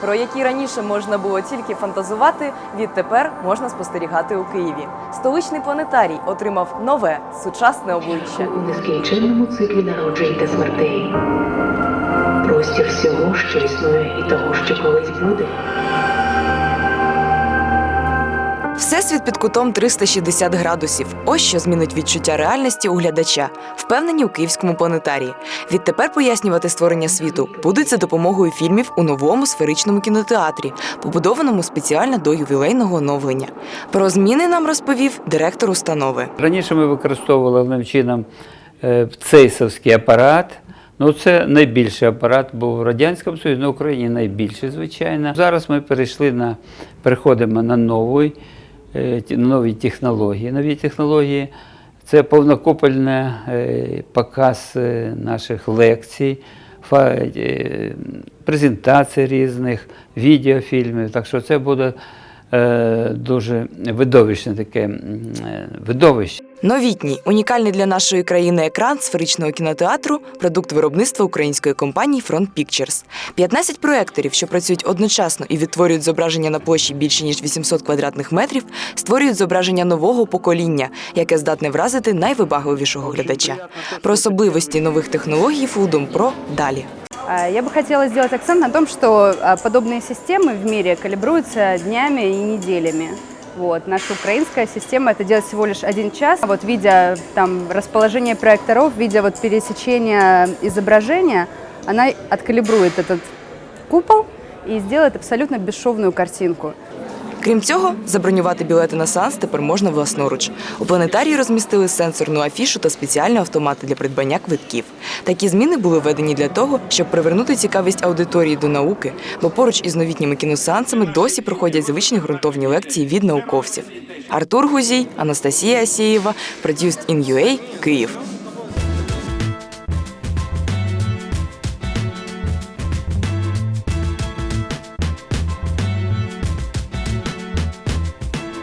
про які раніше можна було тільки фантазувати, відтепер можна спостерігати у Києві. Столичний планетарій отримав нове сучасне обличчя. у нескінченному циклі народжень та смертей. Простір всього, що існує, і того, що колись буде. Всесвіт під кутом 360 градусів. Ось що змінить відчуття реальності у глядача, впевнені у київському планетарії. Відтепер пояснювати створення світу будуть за допомогою фільмів у новому сферичному кінотеатрі, побудованому спеціально до ювілейного оновлення. Про зміни нам розповів директор установи. Раніше ми використовували головним чином е, цейсовський апарат. Ну, це найбільший апарат був в Радянському Союзі, на Україні найбільший, звичайно. Зараз ми перейшли на переходимо на новий, нові технології. Нові технології це повнокупольний е, показ е, наших лекцій, е, презентацій різних, відеофільмів. Так що це буде е, дуже видовищне таке е, видовище. Новітній, унікальний для нашої країни екран сферичного кінотеатру продукт виробництва української компанії Front Pictures. 15 проекторів, що працюють одночасно і відтворюють зображення на площі більше ніж 800 квадратних метрів, створюють зображення нового покоління, яке здатне вразити найвибагливішого глядача. Про особливості нових технологій Фудом Про далі. А, Я бы хотела сделать акцент на том, что а, подобные системы в мире калибруются днями и неделями. Вот. Наша украинская система это делает всего лишь один час. Вот видя там расположение проекторов, видя вот пересечение изображения, она откалибрует этот купол и сделает абсолютно бесшовную картинку. Крім цього, забронювати білети на сеанс тепер можна власноруч. У планетарії розмістили сенсорну афішу та спеціальні автомати для придбання квитків. Такі зміни були введені для того, щоб привернути цікавість аудиторії до науки, бо поруч із новітніми кіносеансами досі проходять звичні ґрунтовні лекції від науковців. Артур Гузій, Анастасія Асєєва, Produced in UA, Київ.